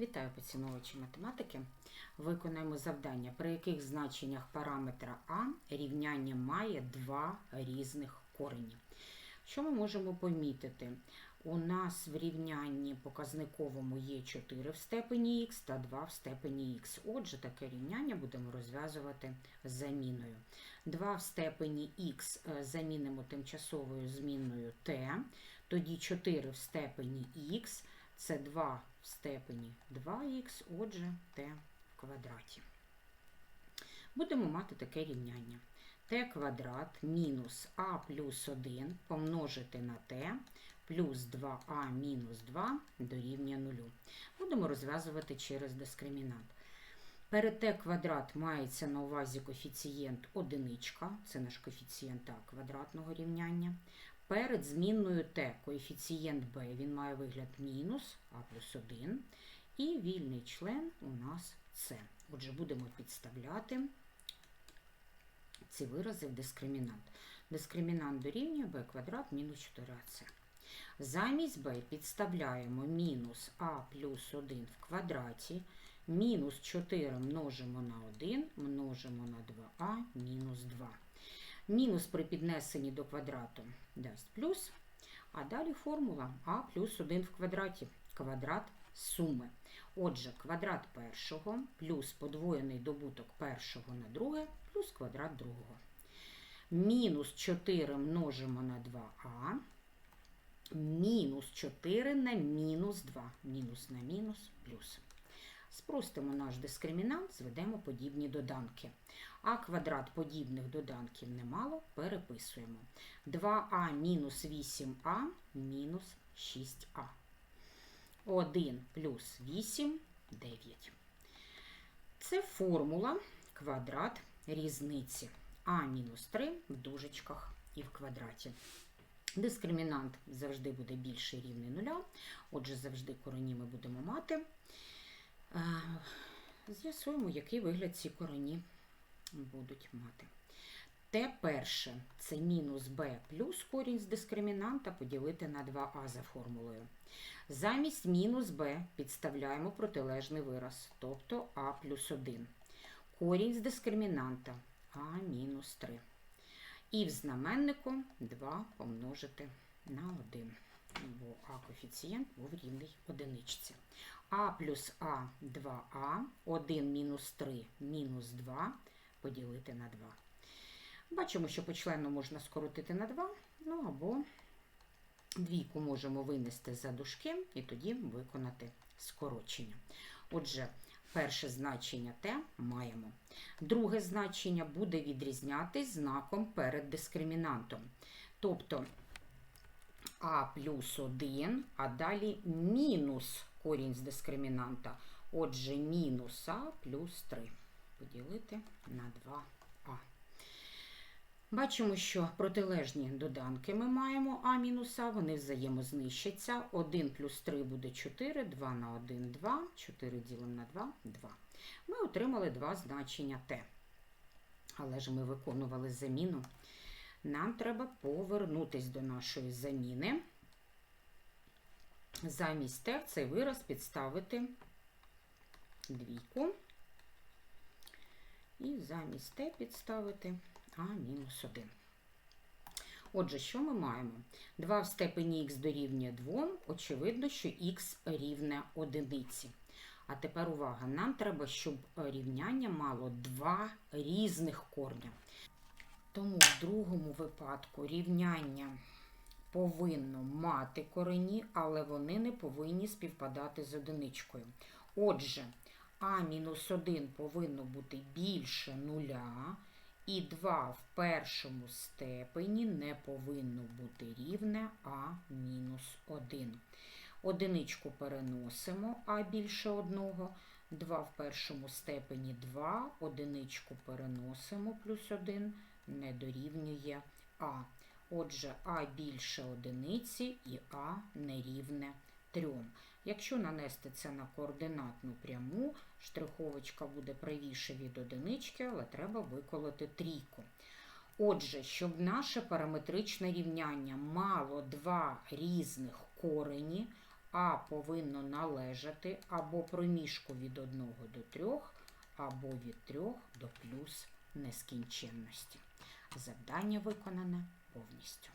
Вітаю поціновувачі математики. Виконаємо завдання, при яких значеннях параметра А рівняння має два різних корені. Що ми можемо помітити? У нас в рівнянні показниковому є 4 в степені х та 2 в степені х. Отже, таке рівняння будемо розв'язувати заміною. 2 в степені х е, замінимо тимчасовою змінною t, тоді 4 в степені х це 2 в степені 2х, отже, t в квадраті. Будемо мати таке рівняння. t квадрат мінус а плюс 1 помножити на t плюс 2а мінус 2 дорівнює 0. Будемо розв'язувати через дискримінант. Перед t квадрат мається на увазі коефіцієнт одиничка, це наш коефіцієнт а квадратного рівняння. Перед змінною t коефіцієнт b, він має вигляд мінус а плюс 1. І вільний член у нас c. Отже, будемо підставляти ці вирази в дискримінант. Дискримінант дорівнює b квадрат мінус 4ac. Замість b підставляємо мінус а плюс 1 в квадраті, мінус 4 множимо на 1, множимо на 2а мінус 2. Мінус при піднесенні до квадрату дасть плюс, а далі формула а плюс 1 в квадраті, квадрат суми. Отже, квадрат першого плюс подвоєний добуток першого на друге плюс квадрат другого. Мінус 4 множимо на 2а, мінус 4 на мінус 2, мінус на мінус плюс. Спростимо наш дискримінант, зведемо подібні доданки. А квадрат подібних доданків немало, переписуємо. 2а мінус 8а мінус 6а. 1 плюс 8 9. Це формула квадрат різниці. А мінус 3 в дужечках і в квадраті. Дискримінант завжди буде більший рівний нуля, отже, завжди корені ми будемо мати. З'ясуємо, який вигляд ці корені будуть мати. Т перше це мінус b плюс корінь з дискримінанта поділити на 2а за формулою. Замість мінус b підставляємо протилежний вираз, тобто а плюс 1. Корінь з дискримінанта а мінус 3. І в знаменнику 2 помножити на 1, бо а коефіцієнт був рівний одиничці. А плюс А 2а, 1 мінус 3 мінус 2 поділити на 2. Бачимо, що по члену можна скоротити на 2, ну або двійку можемо винести за дужки і тоді виконати скорочення. Отже, перше значення Т маємо. Друге значення буде відрізнятись знаком перед дискримінантом. Тобто А плюс 1, а далі мінус корінь з дискримінанта. Отже, мінус А плюс 3 поділити на 2а. Бачимо, що протилежні доданки ми маємо А мінус А, вони взаємознищаться. 1 плюс 3 буде 4, 2 на 1 2, 4 ділимо на 2 2. Ми отримали два значення Т. Але ж ми виконували заміну. Нам треба повернутись до нашої заміни. Замість Т цей вираз підставити двійку. І замість Т підставити А мінус 1. Отже, що ми маємо? 2 в степені х дорівнює 2, очевидно, що х рівне одиниці. А тепер увага, нам треба, щоб рівняння мало два різних корня. Тому в другому випадку рівняння повинно мати корені, але вони не повинні співпадати з одиничкою. Отже, а-1 повинно бути більше нуля, і 2 в першому степені не повинно бути рівне а-1. Одиничку переносимо а більше одного. 2 в першому степені 2, одиничку переносимо плюс 1 не дорівнює а. Отже, а більше одиниці і а не рівне 3. Якщо нанести це на координатну пряму, штриховочка буде правіше від одинички, але треба виколоти трійку. Отже, щоб наше параметричне рівняння мало два різних корені, А повинно належати або проміжку від 1 до 3, або від 3 до плюс нескінченності. Завдання виконане повністю.